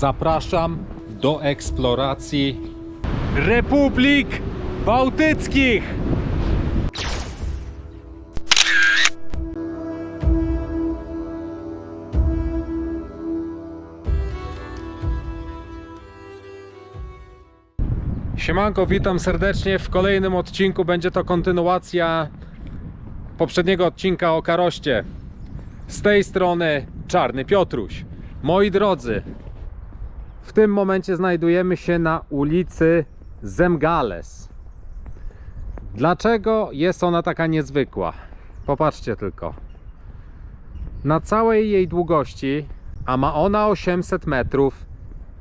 Zapraszam do eksploracji Republik Bałtyckich. Siemanko, witam serdecznie. W kolejnym odcinku będzie to kontynuacja poprzedniego odcinka o Karoście. Z tej strony Czarny Piotruś. Moi drodzy, w tym momencie znajdujemy się na ulicy Zemgales. Dlaczego jest ona taka niezwykła? Popatrzcie tylko. Na całej jej długości, a ma ona 800 metrów,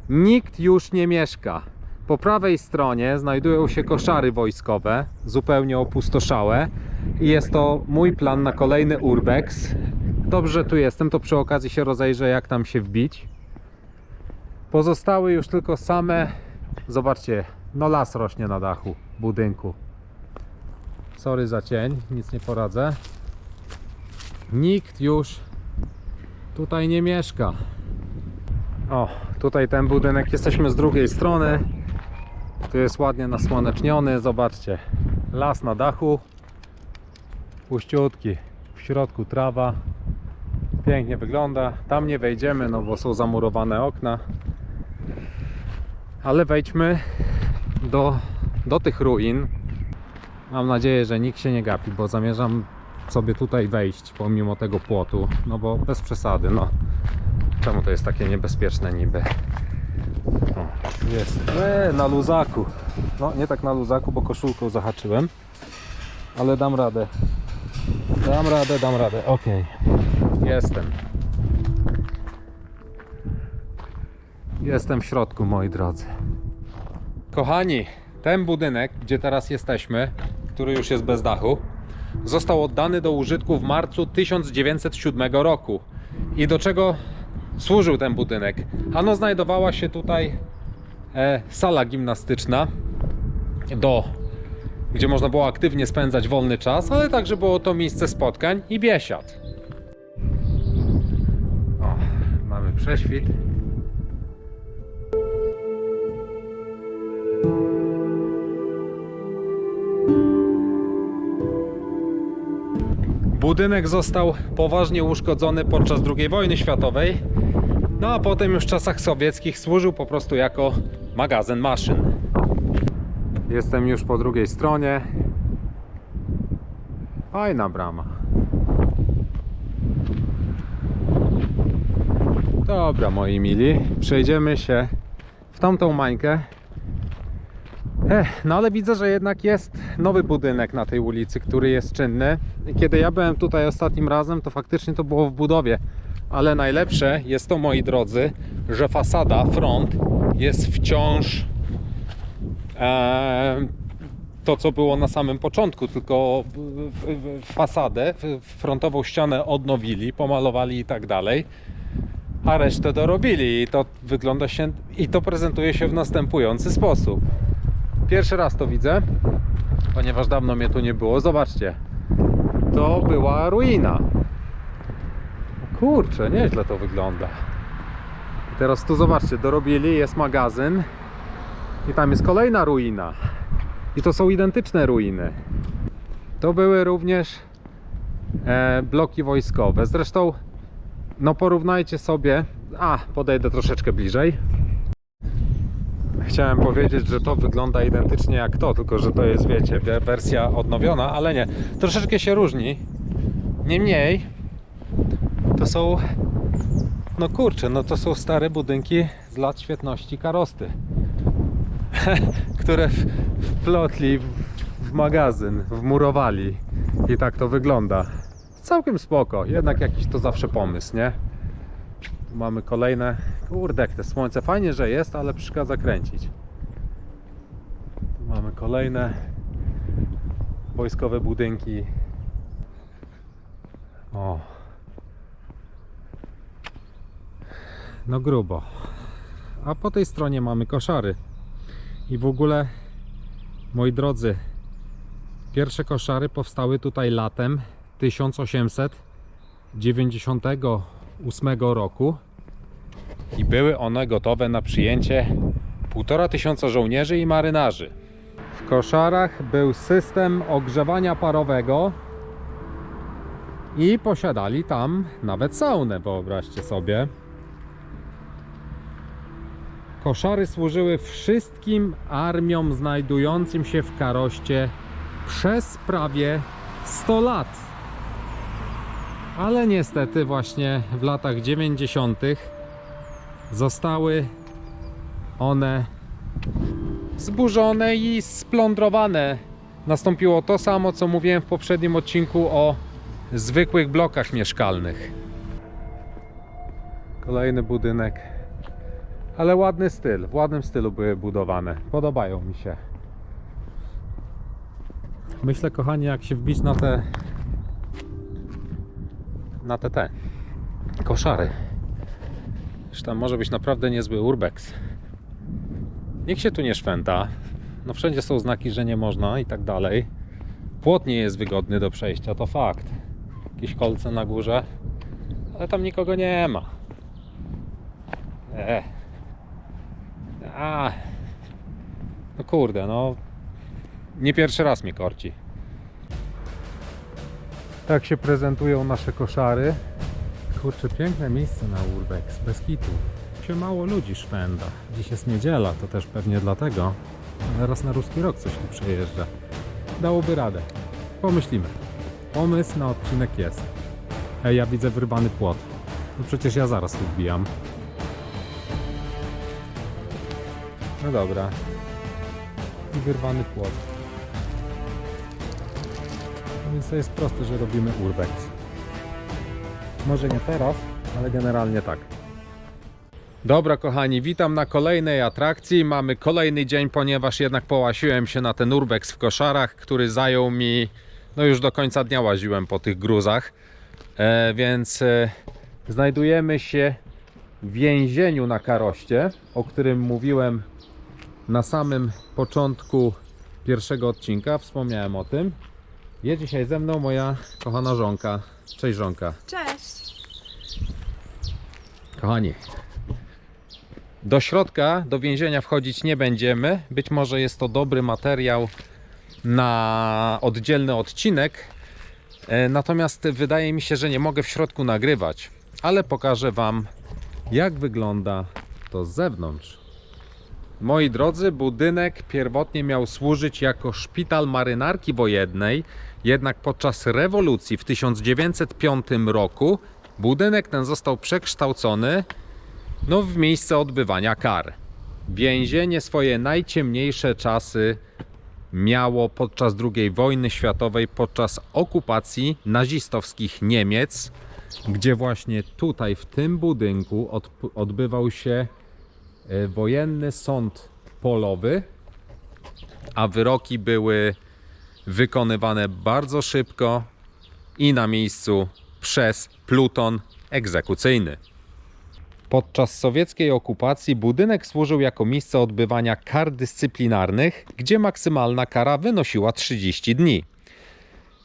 nikt już nie mieszka. Po prawej stronie znajdują się koszary wojskowe, zupełnie opustoszałe. I jest to mój plan na kolejny urbex. Dobrze, że tu jestem, to przy okazji się rozejrzę, jak tam się wbić. Pozostały już tylko same. Zobaczcie, no las rośnie na dachu budynku. Sorry za cień, nic nie poradzę. Nikt już tutaj nie mieszka. O, tutaj ten budynek, jesteśmy z drugiej strony. Tu jest ładnie nasłoneczniony, zobaczcie. Las na dachu. Puściutki. W środku trawa. Pięknie wygląda. Tam nie wejdziemy, no bo są zamurowane okna. Ale wejdźmy do, do tych ruin. Mam nadzieję, że nikt się nie gapi, bo zamierzam sobie tutaj wejść pomimo tego płotu. No bo bez przesady, no. Czemu to jest takie niebezpieczne niby? O, jest. E, na luzaku. No, nie tak na luzaku, bo koszulką zahaczyłem. Ale dam radę. Dam radę, dam radę. Okej. Jestem. Jestem w środku, moi drodzy. Kochani, ten budynek, gdzie teraz jesteśmy, który już jest bez dachu, został oddany do użytku w marcu 1907 roku. I do czego służył ten budynek? Ano znajdowała się tutaj e, sala gimnastyczna, do, gdzie można było aktywnie spędzać wolny czas, ale także było to miejsce spotkań i biesiad. O, mamy prześwit. Budynek został poważnie uszkodzony podczas II wojny światowej, no a potem już w czasach sowieckich służył po prostu jako magazyn maszyn. Jestem już po drugiej stronie. Fajna brama. Dobra, moi mili, przejdziemy się w tamtą mańkę. No ale widzę, że jednak jest nowy budynek na tej ulicy, który jest czynny. Kiedy ja byłem tutaj ostatnim razem, to faktycznie to było w budowie. Ale najlepsze jest to, moi drodzy, że fasada, front jest wciąż e, to, co było na samym początku, tylko fasadę, frontową ścianę odnowili, pomalowali i tak dalej, a resztę dorobili i to wygląda się i to prezentuje się w następujący sposób. Pierwszy raz to widzę, ponieważ dawno mnie tu nie było. Zobaczcie, to była ruina. Kurczę, nieźle to wygląda. Teraz tu zobaczcie, dorobili, jest magazyn i tam jest kolejna ruina. I to są identyczne ruiny. To były również e, bloki wojskowe. Zresztą, no porównajcie sobie. A, podejdę troszeczkę bliżej. Chciałem powiedzieć, że to wygląda identycznie jak to, tylko że to jest, wiecie, we- wersja odnowiona, ale nie. Troszeczkę się różni. Niemniej, to są, no kurczę, no to są stare budynki z lat świetności Karosty, które wplotli w magazyn, wmurowali i tak to wygląda. Całkiem spoko, jednak jakiś to zawsze pomysł, nie? Tu mamy kolejne. Kurde, jak te słońce fajnie, że jest, ale przeszkadza kręcić. Tu mamy kolejne wojskowe budynki. O. No grubo. A po tej stronie mamy koszary. I w ogóle, moi drodzy, pierwsze koszary powstały tutaj latem 1898 roku. i były one gotowe na przyjęcie półtora tysiąca żołnierzy i marynarzy. W koszarach był system ogrzewania parowego i posiadali tam nawet saunę, wyobraźcie sobie. Koszary służyły wszystkim armiom znajdującym się w Karoście przez prawie 100 lat. Ale niestety właśnie w latach 90. zostały one zburzone i splądrowane. Nastąpiło to samo, co mówiłem w poprzednim odcinku o zwykłych blokach mieszkalnych. Kolejny budynek, ale ładny styl. W ładnym stylu były budowane. Podobają mi się. Myślę, kochani, jak się wbić na te na te te koszary. Że tam może być naprawdę niezły urbex. Nikt się tu nie szwęta. No wszędzie są znaki, że nie można i tak dalej. Płot nie jest wygodny do przejścia, to fakt. Jakieś kolce na górze, ale tam nikogo nie ma. E. A. No kurde, no. Nie pierwszy raz mnie korci. Tak się prezentują nasze koszary. Kurczę, piękne miejsce na Urbex, bez kitu. Się mało ludzi szwenda. Dziś jest niedziela, to też pewnie dlatego. Zaraz na ruski rok coś tu przejeżdża. Dałoby radę. Pomyślimy. Pomysł na odcinek jest. Ej, ja widzę wyrwany płot. No przecież ja zaraz tu wbijam. No dobra. I wyrwany płot. No Więc to jest proste, że robimy urbex. Może nie teraz, ale generalnie tak. Dobra kochani, witam na kolejnej atrakcji. Mamy kolejny dzień, ponieważ jednak połasiłem się na ten urbex w koszarach, który zajął mi, no już do końca dnia łaziłem po tych gruzach. E, więc e, znajdujemy się w więzieniu na Karoście, o którym mówiłem na samym początku pierwszego odcinka. Wspomniałem o tym. Jest dzisiaj ze mną moja kochana żonka. Cześć żonka. Cześć! Kochani, do środka, do więzienia wchodzić nie będziemy. Być może jest to dobry materiał na oddzielny odcinek. E, Natomiast wydaje mi się, że nie mogę w środku nagrywać, ale pokażę Wam, jak wygląda to z zewnątrz. Moi drodzy, budynek pierwotnie miał służyć jako szpital marynarki wojennej, jednak podczas rewolucji w 1905 roku budynek ten został przekształcony no, w miejsce odbywania kar. Więzienie swoje najciemniejsze czasy miało podczas II wojny światowej, podczas okupacji nazistowskich Niemiec, gdzie właśnie tutaj, w tym budynku, odbywał się wojenny sąd polowy, a wyroki były wykonywane bardzo szybko i na miejscu przez pluton egzekucyjny. Podczas sowieckiej okupacji budynek służył jako miejsce odbywania kar dyscyplinarnych, gdzie maksymalna kara wynosiła 30 dni.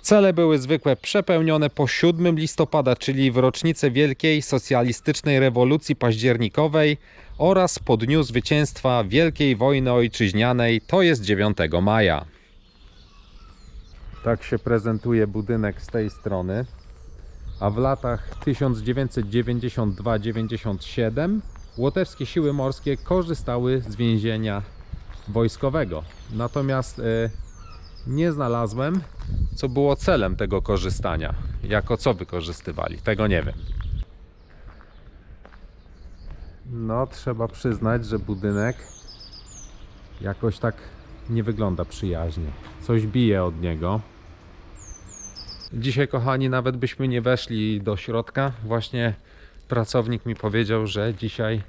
Cele były zwykle przepełnione po 7 listopada, czyli w rocznicę Wielkiej Socjalistycznej Rewolucji Październikowej oraz po dniu zwycięstwa Wielkiej Wojny Ojczyźnianej, to jest 9 maja. Tak się prezentuje budynek z tej strony. A w latach 1992-97 łotewskie siły morskie korzystały z więzienia wojskowego. Natomiast e, nie znalazłem, co było celem tego korzystania. Jako co wykorzystywali, tego nie wiem. No, trzeba przyznać, że budynek jakoś tak nie wygląda przyjaźnie. Coś bije od niego. Dzisiaj, kochani, nawet byśmy nie weszli do środka. Właśnie pracownik mi powiedział, że dzisiaj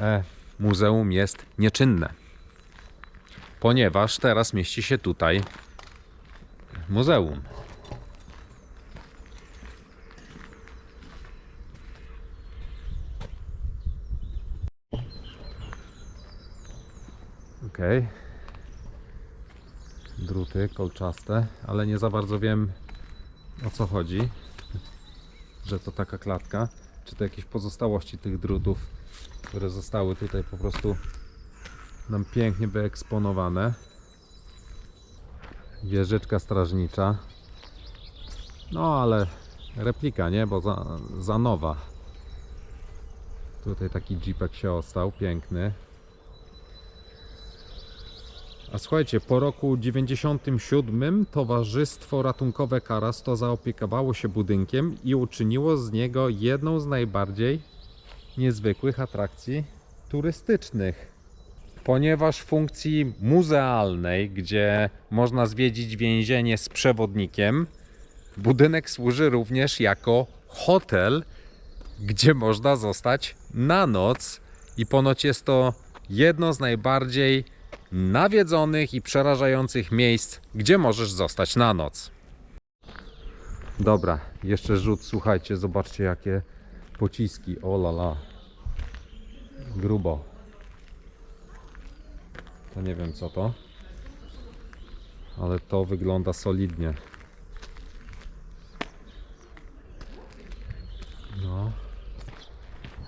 e, muzeum jest nieczynne. Ponieważ teraz mieści się tutaj muzeum. Okej. Druty kolczaste, ale nie za bardzo wiem o co chodzi, że to taka klatka. czy to jakieś pozostałości tych drutów, które zostały tutaj po prostu nam pięknie wyeksponowane. Wieżyczka strażnicza. No ale replika, nie? Bo za, za nowa. Tutaj taki jeepek się ostał, piękny. A słuchajcie, po roku 97 Towarzystwo Ratunkowe Karas to zaopiekowało się budynkiem i uczyniło z niego jedną z najbardziej niezwykłych atrakcji turystycznych. Ponieważ w funkcji muzealnej, gdzie można zwiedzić więzienie z przewodnikiem, budynek służy również jako hotel, gdzie można zostać na noc i ponoć jest to jedno z najbardziej nawiedzonych i przerażających miejsc, gdzie możesz zostać na noc. Dobra, jeszcze rzut, słuchajcie, zobaczcie jakie pociski, o la la. Grubo. To nie wiem co to, ale to wygląda solidnie. No.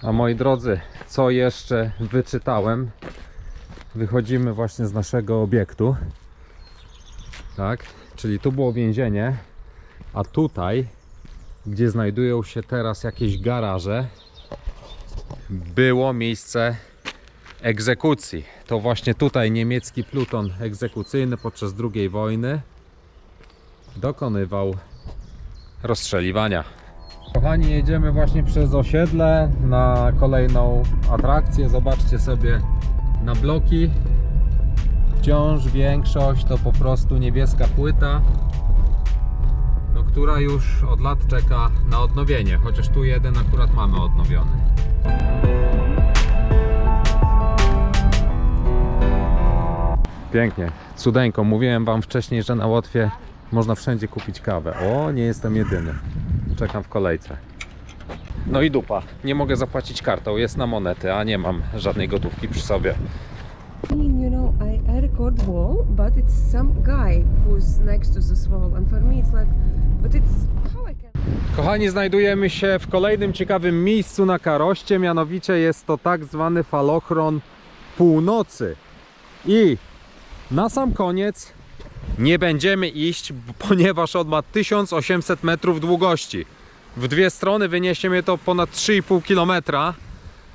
A moi drodzy, co jeszcze wyczytałem? Wychodzimy właśnie z naszego obiektu. Tak, czyli tu było więzienie, a tutaj, gdzie znajdują się teraz jakieś garaże, było miejsce egzekucji. To właśnie tutaj niemiecki pluton egzekucyjny podczas II wojny dokonywał rozstrzeliwania. Kochani, jedziemy właśnie przez osiedle na kolejną atrakcję. Zobaczcie sobie na bloki. Wciąż większość to po prostu niebieska płyta, no, która już od lat czeka na odnowienie. Chociaż tu jeden akurat mamy odnowiony. Pięknie, cudeńko. Mówiłem Wam wcześniej, że na Łotwie można wszędzie kupić kawę. O, nie jestem jedyny. Czekam w kolejce. No i dupa. Nie mogę zapłacić kartą. Jest na monety, a nie mam żadnej gotówki przy sobie. You know, I, I record wall, but it's some guy who's next to this wall, and for me it's like, but it's how I can. Kochani, znajdujemy się w kolejnym ciekawym miejscu na Karoście, mianowicie jest to tak zwany falochron północy. I na sam koniec nie będziemy iść, ponieważ on ma 1800 metrów długości. W dwie strony wyniesie mnie to ponad 3,5 km,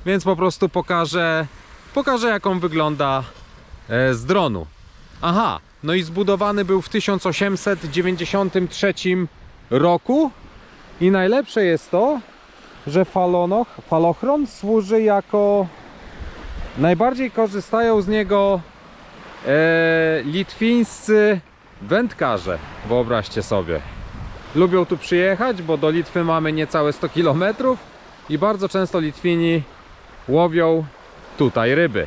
więc po prostu pokażę, pokażę jak on wygląda e, z dronu. Aha, no i zbudowany był w 1893 roku. I najlepsze jest to, że falonoch, falochron służy jako najbardziej korzystają z niego e, litwińscy wędkarze. Wyobraźcie sobie. Lubią tu przyjechać, bo do Litwy mamy niecałe 100 km i bardzo często Litwini łowią tutaj ryby.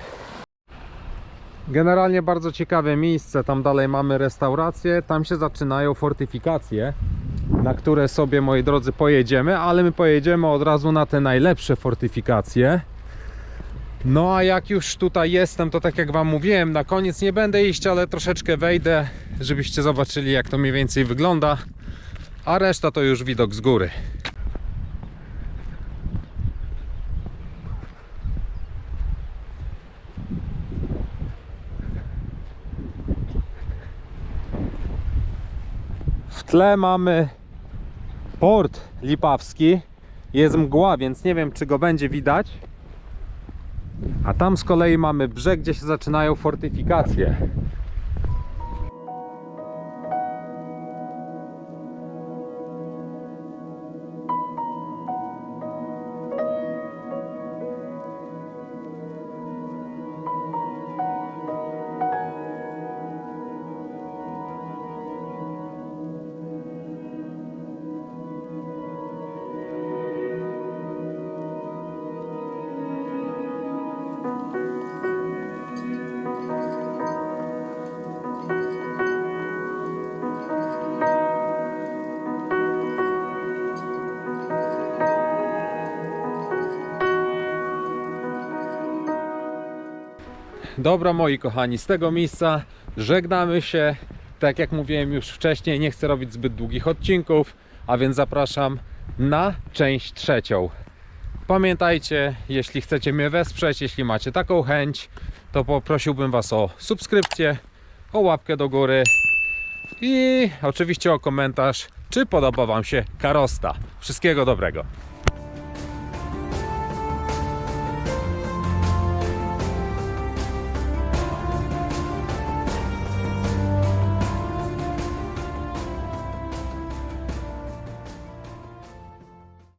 Generalnie bardzo ciekawe miejsce. Tam dalej mamy restaurację, tam się zaczynają fortyfikacje na które sobie, moi drodzy, pojedziemy, ale my pojedziemy od razu na te najlepsze fortyfikacje. No a jak już tutaj jestem, to tak jak Wam mówiłem, na koniec nie będę iść, ale troszeczkę wejdę, żebyście zobaczyli jak to mniej więcej wygląda, a reszta to już widok z góry. W tle mamy port lipawski. Jest mgła, więc nie wiem, czy go będzie widać. A tam z kolei mamy brzeg, gdzie się zaczynają fortyfikacje. Dobra, moi kochani, z tego miejsca żegnamy się. Tak jak mówiłem już wcześniej, nie chcę robić zbyt długich odcinków, a więc zapraszam na część trzecią. Pamiętajcie, jeśli chcecie mnie wesprzeć, jeśli macie taką chęć, to poprosiłbym Was o subskrypcję, o łapkę do góry i oczywiście o komentarz, czy podoba Wam się karosta. Wszystkiego dobrego.